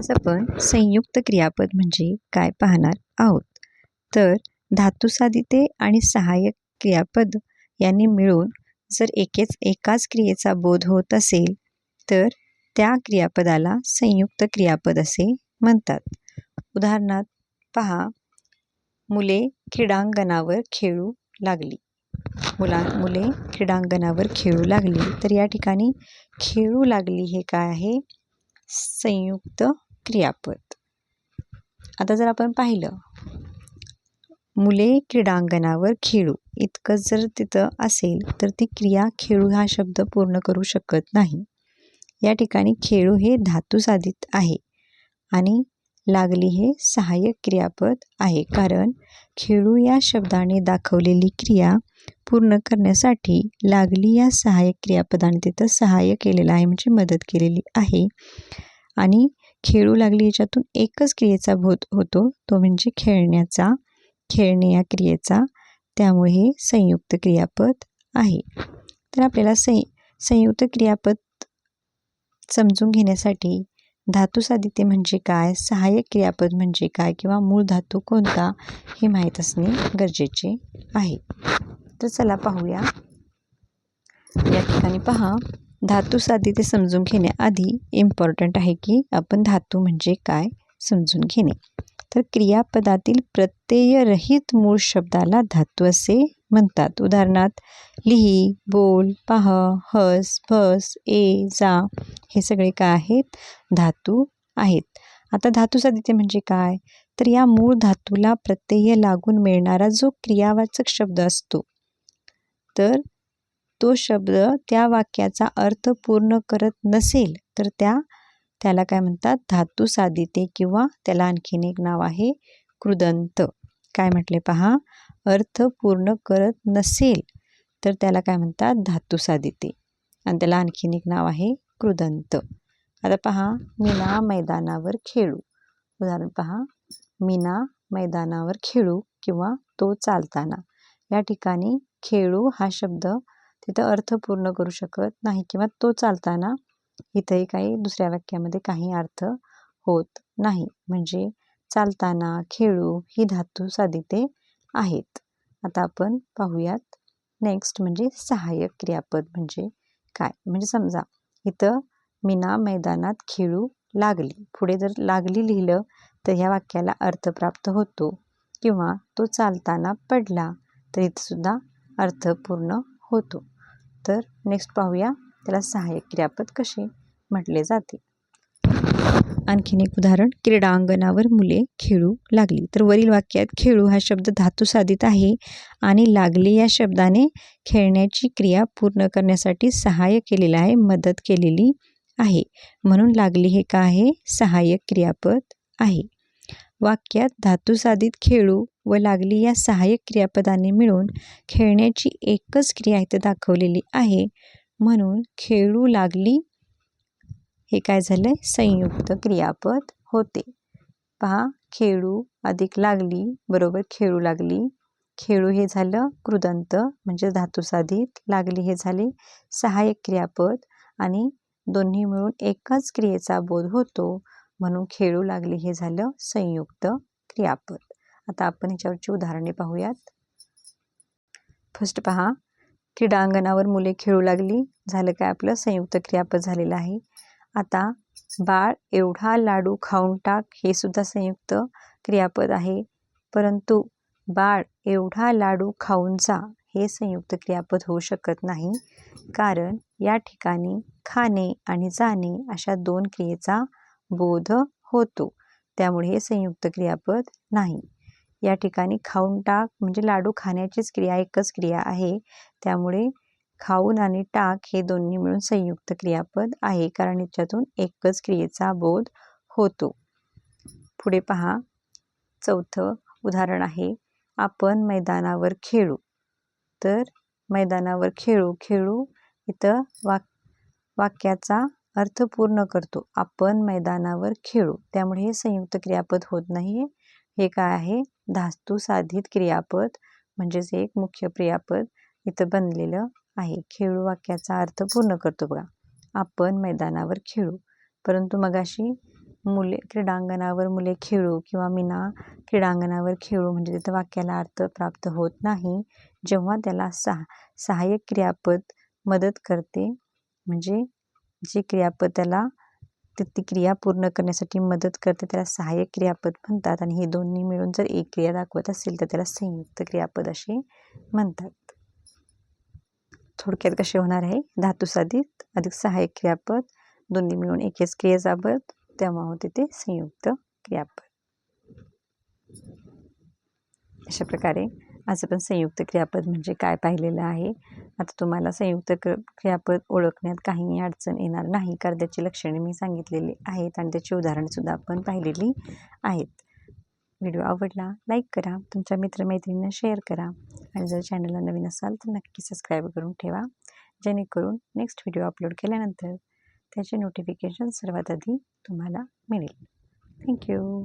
आज आपण संयुक्त क्रियापद म्हणजे काय पाहणार आहोत? तर धातुसाधिते आणि सहाय्यक क्रियापद यांनी मिळून जर एकेच एकाच क्रियेचा बोध होत असेल तर त्या क्रियापदाला संयुक्त क्रियापद असे म्हणतात. उदाहरणार्थ पहा मुले क्रीडांगणावर खेळू लागली. मुला मुले क्रीडांगणावर खेळू लागली. तर या ठिकाणी खेळू लागली हे काय आहे? संयुक्त क्रियापद आता जर आपण पाहिलं मुले क्रीडांगणावर खेळू. इतकंच जर तिथं असेल तर ती क्रिया खेळू हा शब्द पूर्ण करू शकत नाही. या ठिकाणी खेळू हे धातू साधित आहे आणि लागली हे सहाय्यक क्रियापद आहे. कारण खेळू या शब्दाने दाखवलेली क्रिया पूर्ण करण्यासाठी लागली या सहाय्यक क्रियापदाने तिथं सहाय्य केलेलं आहे म्हणजे मदत केलेली आहे. आणि खेळू लागली याच्यातून एकच क्रियेचा बोध होतो. तो म्हणजे खेळण्याचा खेळणे या क्रियेचा. त्यामुळे हे संयुक्त क्रियापद आहे. तर आपल्याला सं संयुक्त क्रियापद समजून घेण्यासाठी धातूसाधिते म्हणजे काय? सहाय्यक क्रियापद म्हणजे काय? किंवा मूळ धातू कोणता? हे माहीत असणे गरजेचे आहे. तर चला पाहूया. या ठिकाणी पहा. धातू साधिते समजून घेण्याआधी इम्पॉर्टंट आहे की आपण धातू म्हणजे काय समजून घेणे. तर क्रियापदातील प्रत्ययरहित मूळ शब्दाला धातू असे म्हणतात. उदाहरणार्थ लिही बोल पाह हस फस ए जा हे सगळे काय आहेत? धातू आहेत. आता धातू साधिते म्हणजे काय? तर या मूळ धातूला प्रत्यय लागून मिळणारा जो क्रियावाचक शब्द असतो तर तो शब्द त्या वाक्याचा अर्थ पूर्ण करत नसेल तर त्या त्याला काय म्हणतात? धातू साधिते किंवा त्याला आणखीन एक नाव आहे कृदंत काय म्हटले पहा? अर्थ पूर्ण करत नसेल तर त्याला काय म्हणतात? धातू साधिते. आणि त्याला आणखीन एक नाव आहे कृदंत आता पहा मीना मैदानावर खेळू. उदाहरण पहा मीना मैदानावर खेळू किंवा तो चालताना. या ठिकाणी खेळू हा शब्द तिथं अर्थ पूर्ण करू शकत नाही किंवा तो चालताना इथंही काही दुसऱ्या वाक्यामध्ये काही अर्थ होत नाही. म्हणजे चालताना खेळू ही धातू साधिते आहेत. आता आपण पाहूयात नेक्स्ट म्हणजे सहाय्यक क्रियापद म्हणजे काय? म्हणजे समजा इथं मीना मैदानात खेळू लागली. पुढे जर लागली लिहिलं तर ह्या वाक्याला अर्थ प्राप्त होतो. किंवा तो चालताना पडला तर इथंसुद्धा अर्थ पूर्ण होतो. तर नेक्स्ट पाहूया. त्याला सहाय्यक क्रियापद कसे म्हटले जाते? आणखीन एक उदाहरण. क्रीडांगणावर मुले खेळू लागली. तर वरील वाक्यात खेळू हा शब्द धातू साधित आहे आणि लागली या शब्दाने खेळण्याची क्रिया पूर्ण करण्यासाठी सहाय्य केलेलं आहे मदत केलेली आहे. म्हणून लागली हे का आहे? सहाय्यक क्रियापद आहे. वाक्यात धातुसाधित खेळू व लागली या सहाय्यक क्रियापदाने मिळून खेळण्याची एकच क्रिया इथं दाखवलेली आहे. म्हणून खेळू लागली हे काय झालं आहे संयुक्त क्रियापद होते. पहा खेळू अधिक लागली बरोबर खेळू लागली. खेळू हे झालं कृदंत म्हणजे धातुसाधित लागली हे झाले सहाय्यक क्रियापद. आणि दोन्ही मिळून एकाच क्रियेचा बोध होतो. म्हणून खेळू लागली हे झालं संयुक्त क्रियापद. आता आपण ह्याच्यावरची उदाहरणे पाहूयात. फर्स्ट पहा क्रीडांगणावर मुले खेळू लागली. झालं काय आपलं? संयुक्त क्रियापद झालेलं आहे. आता बाळ एवढा लाडू खाऊन टाक हे सुद्धा संयुक्त क्रियापद आहे. परंतु बाळ एवढा लाडू खाऊन जा हे संयुक्त क्रियापद होऊ शकत नाही. कारण या ठिकाणी खाणे आणि जाणे अशा दोन क्रियेचा बोध होतो. त्यामुळे हे संयुक्त क्रियापद नाही. या ठिकाणी खाऊन टाक म्हणजे लाडू खाण्याचीच क्रिया एकच क्रिया आहे. त्यामुळे खाऊन आणि टाक हे दोन्ही मिळून संयुक्त क्रियापद आहे. कारण याच्यातून एकच क्रियेचा बोध होतो. पुढे पहा. चौथं उदाहरण आहे. आपण मैदानावर खेळू. तर मैदानावर खेळू खेळू इथं वाक वाक्याचा अर्थ पूर्ण करतो. आपण मैदानावर खेळू. त्यामुळे हे संयुक्त क्रियापद होत नाही हे काय आहे? धास्तू साधित क्रियापद म्हणजेच एक मुख्य क्रियापद इथं बनलेलं आहे. खेळू वाक्याचा अर्थ पूर्ण करतो बघा. आपण मैदानावर खेळू. परंतु मगाशी मुले क्रीडांगणावर मुले खेळू किंवा मीना क्रीडांगणावर खेळू म्हणजे तिथं वाक्याला अर्थ प्राप्त होत नाही. जेव्हा त्याला सहा सहाय्यक क्रियापद मदत करते म्हणजे जे क्रियापद त्याला ती ती क्रिया पूर्ण करण्यासाठी मदत करते त्याला सहाय्यक क्रियापद म्हणतात. आणि हे दोन्ही मिळून जर एक क्रिया दाखवत असेल तर त्याला संयुक्त क्रियापद असे म्हणतात. थोडक्यात कसे होणार आहे? धातुसाधित अधिक सहाय्यक क्रियापद दोन्ही मिळून एकच क्रियेचा जाबत तेव्हा होते ते संयुक्त क्रियापद. अशा प्रकारे आज आपण संयुक्त क्रियापद म्हणजे काय पाहिलेलं आहे? आता तुम्हाला संयुक्त क्र क्रियापद ओळखण्यात काहीही अडचण येणार नाही कारण त्याची लक्षणे मी सांगितलेली आहेत आणि त्याची उदाहरणसुद्धा आपण पाहिलेली आहेत. व्हिडिओ आवडला लाईक करा तुमच्या मित्रमैत्रिणींना शेअर करा आणि जर चॅनलला नवीन असाल तर नक्की सबस्क्राईब करून ठेवा जेणेकरून नेक्स्ट व्हिडिओ अपलोड केल्यानंतर त्याचे नोटिफिकेशन सर्वात आधी तुम्हाला मिळेल. थँक्यू.